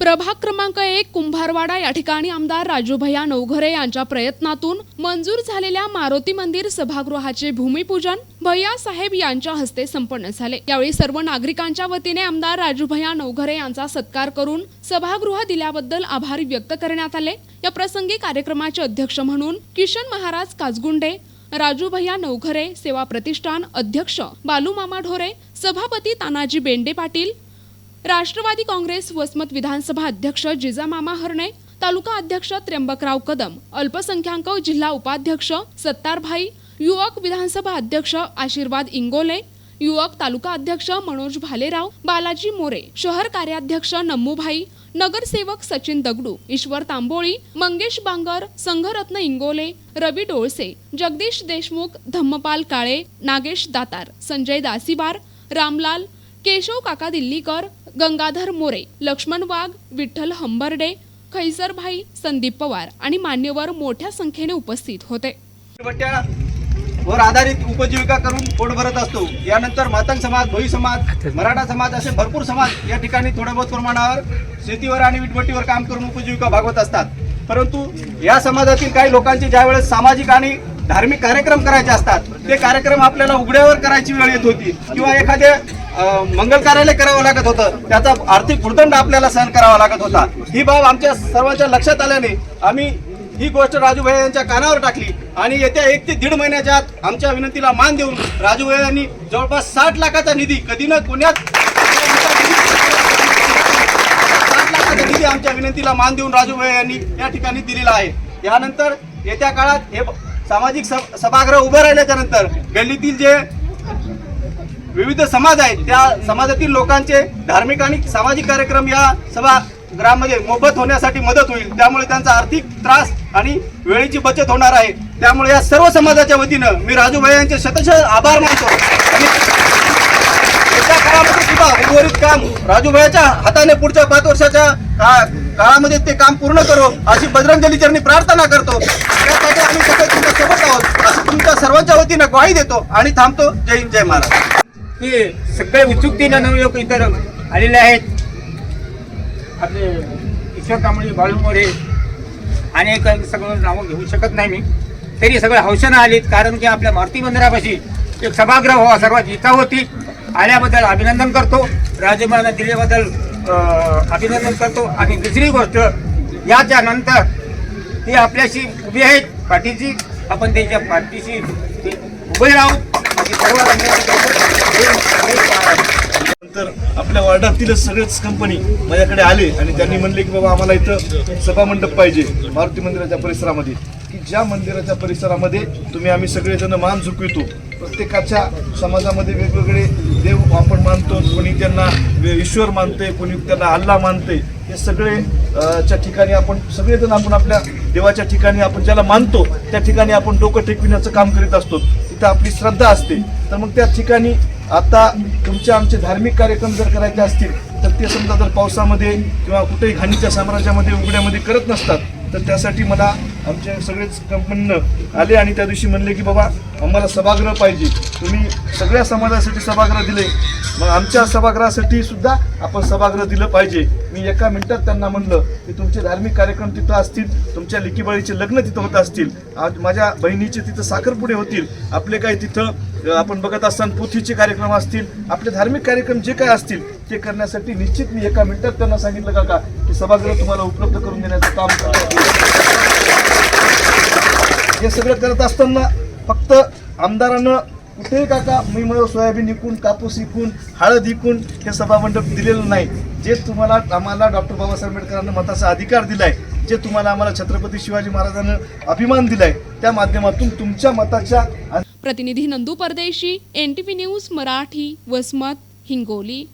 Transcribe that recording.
प्रभाग क्रमांक एक कुंभारवाडा या ठिकाणी आमदार राजूभैया नवघरे यांच्या प्रयत्नातून मंजूर झालेल्या मारुती मंदिर सभागृहाचे भूमिपूजन भैया साहेब यांच्या हस्ते संपन्न झाले. यावेळी सर्व नागरिकांच्या वतीने आमदार राजूभैया नवघरे यांचा सत्कार करून सभागृह दिल्याबद्दल आभार व्यक्त करण्यात आले. या प्रसंगी कार्यक्रमाचे अध्यक्ष म्हणून किशन महाराज काजगुंडे राजूभैया नवघरे सेवा प्रतिष्ठान अध्यक्ष बालूमामा ढोरे सभापती तानाजी बेंडे पाटील राष्ट्रवादी काँग्रेस वसमत विधानसभा अध्यक्ष जिजामामा हरणे तालुका अध्यक्ष त्र्यंबकराव कदम अल्पसंख्याक जिल्हा उपाध्यक्ष सत्तारभाई युवक विधानसभा अध्यक्ष आशीर्वाद इंगोले युवक तालुका अध्यक्ष मनोज भालेराव बालाजी मोरे शहर कार्याध्यक्ष नम्मूभाई नगरसेवक सचिन दगडू ईश्वर तांबोळी मंगेश बांगर संघरत्न इंगोले रवी डोळसे जगदीश देशमुख धम्मपाल काळे नागेश दातार संजय दासीबार रामलाल केशव काका दिल्लीकर गंगाधर मोरे लक्ष्मण वाघ विठ्ठल हंबर्डे खैसरभाई संदीप पवार आणि मान्यवर मोठ्या संख्येने उपस्थित होते. वर आधारित उपजीविका करून पोट भरत असतो. यानंतर मातंग समाज भोई समाज मराठा समाज असे भरपूर समाज या ठिकाणी थोड्या बहुत प्रमाणावर शेतीवर आणि विटवटीवर काम करून उपजीविका भागवत असतात. परंतु या समाजातील काही लोकांचे ज्यावेळेस सामाजिक आणि धार्मिक कार्यक्रम करायचे असतात ते कार्यक्रम आपल्याला उघड्यावर करायची वेळ येत होती. किंवा एखाद्या मंगल कार्यालय करावं लागत होतं. त्याचा आर्थिक भूर्दंड आपल्याला सहन करावा लागत होता. ही बाब आमच्या सर्वांच्या लक्षात आल्याने आम्ही ही गोष्ट राजूभाई यांच्या कानावर टाकली आणि येत्या एक ते दीड महिन्याच्या आत आमच्या विनंतीला मान देऊन राजूभाई यांनी जवळपास साठ लाखाचा निधी कधी न पुण्यात साठ लाखाचा निधी आमच्या विनंतीला मान देऊन राजूभाई यांनी या ठिकाणी दिलेला आहे. यानंतर येत्या काळात हे सामाजिक सभागृह उभं राहिल्याच्या नंतर गल्लीतील जे विविध समाज आहेत त्या समाजातील लोकांचे धार्मिक आणि सामाजिक कार्यक्रम या सभागृहामध्ये मोफत होण्यासाठी मदत होईल. त्यामुळे त्यांचा आर्थिक त्रास आणि वेळेची बचत होणार आहे. त्यामुळे या सर्व समाजाच्या वतीनं मी राजूभाई यांचे शतशः आभार मानतो. आणि त्या काळामध्ये सुद्धा उर्वरित काम राजूभाईच्या हाताने पुढच्या पाच वर्षाच्या का- काळामध्ये ते काम पूर्ण करो अशी बजरंग चरणी प्रार्थना करतो. त्यासाठी आम्ही सगळे तुमच्यासोबत आहोत. असं तुमच्या सर्वांच्या वतीनं ग्वाही देतो आणि थांबतो. जय हिंद जय महाराज की सगळे उत्सुकतेनं नवे लोक इतर आलेले आहेत. आपले ईश्वर कांबळी बाळू मोरे आणि सगळं नावं घेऊ शकत नाही मी. तरी सगळे हौशानं आलीत कारण की आपल्या मारुती मंदिरापाशी एक सभागृह व्हावा सर्वात इच्छा होती. आल्याबद्दल अभिनंदन करतो. राजमाला दिल्याबद्दल अभिनंदन करतो. आणि दुसरी गोष्ट याच्या नंतर ते आपल्याशी उभी आहेत. पाठीशी आपण त्यांच्या पाठीशी उभे राहू. अशी सर्व धन्यवाद नंतर आपल्या वार्डातीलच सगळेच कंपनी माझ्याकडे आले आणि त्यांनी म्हणले की बाबा आम्हाला इथं सभामंडप पाहिजे मारुती मंदिराच्या परिसरामध्ये. की ज्या मंदिराच्या परिसरामध्ये तुम्ही आम्ही सगळेजण मान झुकवितो प्रत्येकाच्या समाजामध्ये वेगवेगळे देव आपण मानतो कोणी त्यांना ईश्वर मानते कोणी त्यांना अल्ला मानते हे सगळे च्या ठिकाणी आपण सगळेजण आपण आपल्या देवाच्या ठिकाणी आपण ज्याला मानतो त्या ठिकाणी आपण डोकं टेकविण्याचं काम करीत असतो. तिथं आपली श्रद्धा असते. तर मग त्या ठिकाणी आता तुमचे आमचे धार्मिक कार्यक्रम जर करायचे असतील तर ते समजा जर पावसामध्ये किंवा कुठेही घाणीच्या साम्राज्यामध्ये उघड्यामध्ये करत नसतात तर त्यासाठी मला आमचे सगळेच कंपनीनं आले आणि त्या दिवशी म्हणले की बाबा आम्हाला सभागृह पाहिजे. तुम्ही सगळ्या समाजासाठी सभागृह दिले. मग आमच्या सभागृहासाठी सुद्धा आपण सभागृह दिलं पाहिजे. मी एका मिनिटात त्यांना म्हणलं की तुमचे धार्मिक कार्यक्रम तिथं असतील तुमच्या लिकीबाळीचे लग्न तिथं होत असतील आज माझ्या बहिणीचे तिथं साखरपुडे होतील आपले काही तिथं आपण बघत असताना पोथीचे कार्यक्रम असतील आपले धार्मिक कार्यक्रम जे काय असतील ते करण्यासाठी निश्चित मी एका मिनिटात त्यांना सांगितलं काका की सभागृह तुम्हाला उपलब्ध करून देण्याचं काम करतो. हे सगळं करत असताना फक्त आमदारानं कुठेही काका मी म्हणून सोयाबीन विकून कापूस विकून हळद विकून हे सभामंडप दिलेलं नाही. जे तुम्हाला आम्हाला डॉक्टर बाबासाहेब आंबेडकरांना मताचा अधिकार दिलाय जे तुम्हाला आम्हाला छत्रपती शिवाजी महाराजांना अभिमान दिलाय त्या माध्यमातून तुमच्या मताच्या प्रतिनिधी Nandu Pardeshi N T news Marathi Vasmat Hingoli.